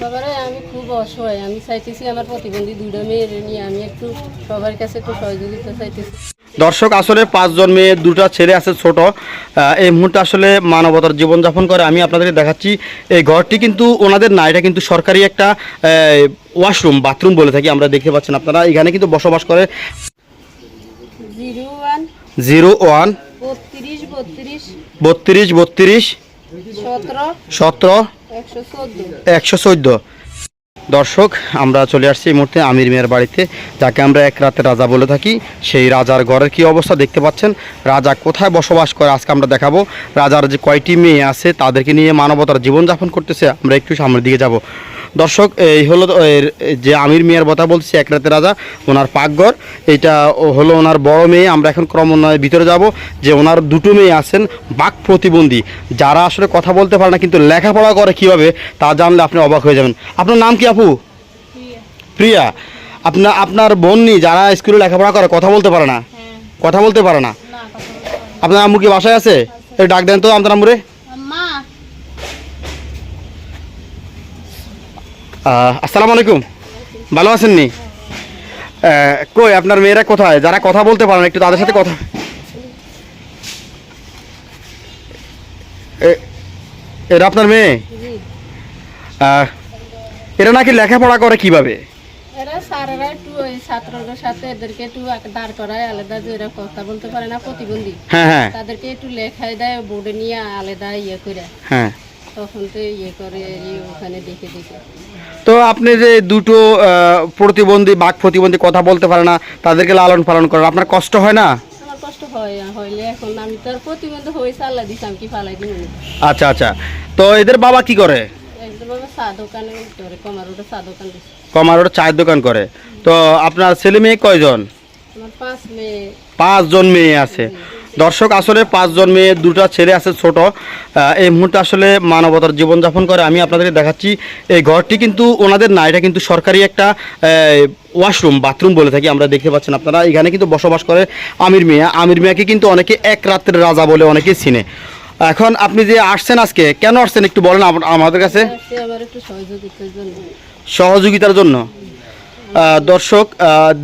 সবারে আমি খুব অসহায়। আমি চাইতেছি আমার প্রতিবন্ধী দুটো মেয়ের নিয়ে আমি একটু সবার কাছে একটু সহযোগিতা চাইতেছি। দর্শক আসলে পাঁচজন মেয়ে দুটা ছেলে আছে ছোট। এই মুহূর্তে আসলে মানবতার জীবনযাপন করে আমি আপনাদেরকে দেখাচ্ছি এই ঘরটি কিন্তু ওনাদের না এটা কিন্তু সরকারি একটা ওয়াশরুম বাথরুম বলে থাকি আমরা দেখতে পাচ্ছেন আপনারা। এখানে কিন্তু বসবাস করে জিরো ওয়ান বত্রিশ বত্রিশ বত্রিশ বত্রিশ সতেরো সতেরো একশো চোদ্দ। দর্শক, আমরা চলে আসছি এই মুহূর্তে আমির মেয়ের বাড়িতে, যাকে আমরা এক রাতে রাজা বলে থাকি। সেই রাজার ঘরের কি অবস্থা দেখতে পাচ্ছেন? রাজা কোথায় বসবাস করে? আজকে আমরা দেখাবো। রাজার যে কয়টি মেয়ে আছে, তাদেরকে নিয়ে মানবতার জীবনযাপন করতেছে। আমরা একটু সামনের দিকে যাব। দর্শক এই হলো যে আমির মিয়ার কথা বলছি এক রাতে রাজা ওনার পাকঘর। এটা ও হলো ওনার বড় মেয়ে। আমরা এখন ক্রমান্বয়ে ভিতরে যাব যে ওনার দুটো মেয়ে আছেন বাক প্রতিবন্ধী। যারা আসলে কথা বলতে পারে না কিন্তু লেখাপড়া করে কীভাবে তা জানলে আপনি অবাক হয়ে যাবেন। আপনার নাম কি আপু? প্রিয়া। আপনার আপনার বোননি যারা স্কুলে লেখাপড়া করে কথা বলতে পারে না? কথা বলতে পারে না? আপনার আম্মু কি বাসায় আছে? ডাক দেন তো আপনার আম্মুরে। আসসালামু আলাইকুম। ভালো আছেন নি? কই আপনার মেয়েরা কোথায়? যারা কথা বলতে পারেন একটু তাদের সাথে কথা এ- এরা আপনার মেয়ে? জি। এরা নাকি লেখাপড়া করে কীভাবে? এরা স্যারেরা একটু ওই ছাত্রদের সাথে এদেরকে একটু এক- দাঁড় করায় আলাদা যে এরা কথা বলতে পারে না প্রতিবন্ধী। হ্যাঁ হ্যাঁ। তাদেরকে একটু লেখায় দেয় বোর্ডে নিয়ে আলাদা ইয়ে করে। হ্যাঁ। তখন তো ইয়ে করে ওখানে দেখে দেখে। তো আপনি যে দুটো প্রতিবন্ধী বাক প্রতিবন্ধী কথা বলতে পারে না তাদেরকে লালন পালন করেন আপনার কষ্ট হয় না? আচ্ছা আচ্ছা। তো এদের বাবা কি করে? একদম আমার চা দোকানে করে কমার ওটা চা দোকান দিছে। কমার ওটা চায়ের দোকান করে। তো আপনার ছেলে মেয়ে কয়জন? পাঁচ মেয়ে। পাঁচজন মেয়ে আছে। দর্শক আসলে পাঁচজন মেয়ে দুটা ছেলে আছে ছোট। এই মুহূর্তে আসলে মানবতার জীবনযাপন করে। আমি আপনাদেরকে দেখাচ্ছি এই ঘরটি কিন্তু ওনাদের না এটা কিন্তু সরকারি একটা ওয়াশরুম বাথরুম বলে থাকি আমরা দেখতে পাচ্ছেন আপনারা। এখানে কিন্তু বসবাস করে আমির মিয়া। আমির মিয়াকে কিন্তু অনেকে এক রাত্রের রাজা বলে অনেকে চিনে। এখন আপনি যে আসছেন আজকে কেন আসছেন একটু বলেন আমাদের কাছে। সহযোগিতার জন্য? দর্শক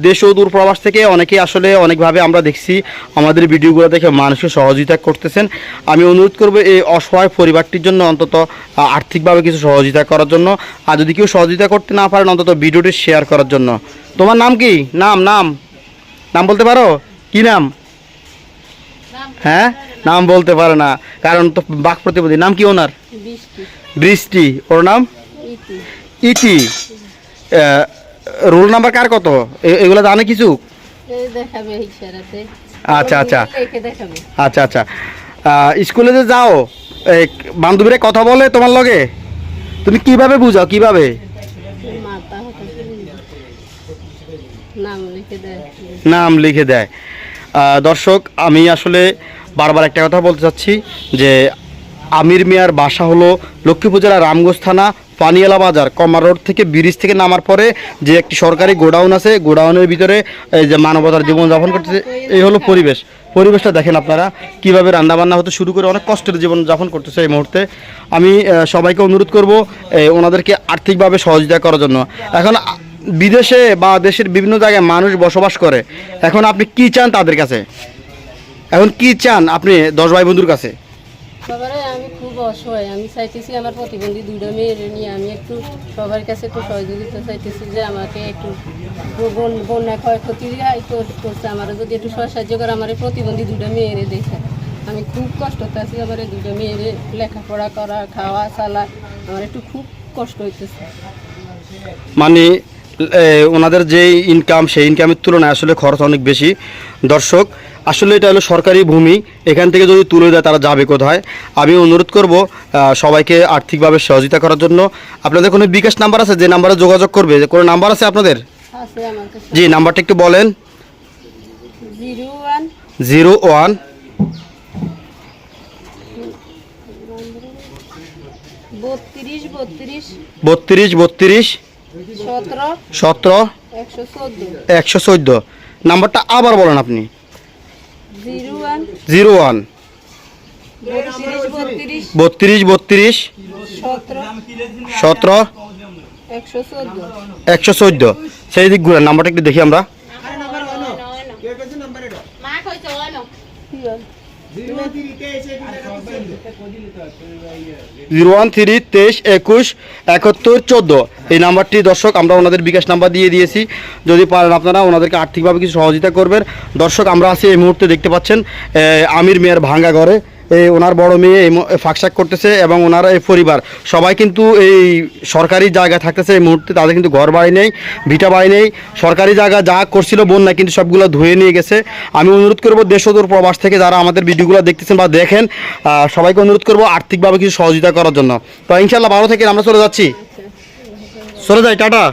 দেশ ও দূর প্রবাস থেকে অনেকেই আসলে অনেকভাবে আমরা দেখছি আমাদের ভিডিওগুলো দেখে মানুষকে সহযোগিতা করতেছেন। আমি অনুরোধ করব এই অসহায় পরিবারটির জন্য অন্তত আর্থিকভাবে কিছু সহযোগিতা করার জন্য। আর যদি কেউ সহযোগিতা করতে না পারেন অন্তত ভিডিওটি শেয়ার করার জন্য। তোমার নাম কি? নাম নাম। নাম বলতে পারো? কি নাম? হ্যাঁ? নাম বলতে পারে না। কারণ তো বাক প্রতিপদী নাম কি ওনার? বৃষ্টি। ওর নাম? ইতি। ইটি রোল নাম্বার কার কত? এগুলো জানে কিছু? আচ্ছা, আচ্ছা। আচ্ছা আচ্ছা। স্কুলে যে যাও বান্ধবীরা কথা বলে তোমার লগে? তুমি কীভাবে বুঝাও কীভাবে? নাম লিখে দেয়। দর্শক আমি আসলে বারবার একটা কথা বলতে চাচ্ছি যে আমির মিয়ার বাসা হলো লক্ষ্মীপুর জেলার রামগঞ্জ থানা পানিয়ালা বাজার কমার রোড থেকে ব্রিজ থেকে নামার পরে যে একটি সরকারি গোডাউন আছে, গোডাউনের ভিতরে এই যে মানবতার জীবনযাপন করতেছে, এই হলো পরিবেশ। পরিবেশটা দেখেন আপনারা, কীভাবে রান্নাবান্না হতে শুরু করে অনেক কষ্টের জীবনযাপন করতেছে এই মুহূর্তে। আমি সবাইকে অনুরোধ করব ওনাদেরকে আর্থিকভাবে সহযোগিতা করার জন্য। এখন, বিদেশে বা দেশের বিভিন্ন জায়গায় মানুষ বসবাস করে, এখন আপনি কি চান তাদের কাছে? এখন কি চান আপনি দশ ভাই বন্ধুর কাছে? অসহায় আমি চাইতেছি আমার প্রতিবন্ধী দুটো মেয়ের নিয়ে আমি একটু সবার কাছে একটু সহযোগিতা চাইতেছি যে আমাকে একটু বন, বন্যা ক্ষয়ক্ষতি করছে। আমার যদি একটু সাহায্য করে, আমার প্রতিবন্ধী দুটো মেয়েরে দেখে। আমি খুব কষ্টতে আছি আমার দুটো মেয়েরে লেখাপড়া করা, খাওয়া, চালা, আমার একটু খুব কষ্ট হইতেছে। মানে ওনাদের যে ইনকাম সেই ইনকামের তুলনায় আসলে খরচ অনেক বেশি। দর্শক আসলে এটা হলো সরকারি ভূমি। এখান থেকে যদি তুলে দেয় তারা যাবে কোথায়? আমি অনুরোধ করব সবাইকে আর্থিকভাবে সহযোগিতা করার জন্য। আপনাদের কোনো বিকাশ নাম্বার আছে? যে নাম্বারে যোগাযোগ করবে? যে কোনো নাম্বার আছে আপনাদের? জি নাম্বারটা একটু বলেন। Zero one. বত্রিশ বত্রিশ। সতেরো। একশো চোদ্দ। নাম্বারটা আবার বলেন আপনি। Zero one. বত্রিশ বত্রিশ সতেরো একশো চোদ্দ। সেই দিক ঘুরেন নাম্বারটা একটু দেখি আমরা? জিরো ওয়ান থ্রি তেইশ একুশ একাত্তর চোদ্দ। এই নাম্বারটি দর্শক, আমরা ওনাদের বিকাশ নাম্বার দিয়ে দিয়েছি। যদি পারেন আপনারা ওনাদেরকে আর্থিকভাবে কিছু সহযোগিতা করবেন। দর্শক, আমরা আছি এই মুহূর্তে দেখতে পাচ্ছেন আমির মেয়ের ভাঙ্গা ঘরে। এই ওনার বড় মেয়ে এই ফাঁকশাক করতেছে এবং ওনার এই পরিবার। সবাই কিন্তু এই সরকারি জায়গা থাকতেছে এই মুহূর্তে, তাদের কিন্তু ঘর বাড়ি নেই, ভিটা বাড়ি নেই। সরকারি জায়গা যা করছিল বন্যা কিন্তু সবগুলো ধুয়ে নিয়ে গেছে। আমি অনুরোধ করব দেশদূর প্রবাস থেকে যারা আমাদের ভিডিওগুলো দেখতেছেন বা দেখেন সবাইকে অনুরোধ করব আর্থিকভাবে কিছু সহযোগিতা করার জন্য। তো ইনশাল্লাহ ভালো থেকে আমরা চলে যাচ্ছি। চলে যাই, টাটা।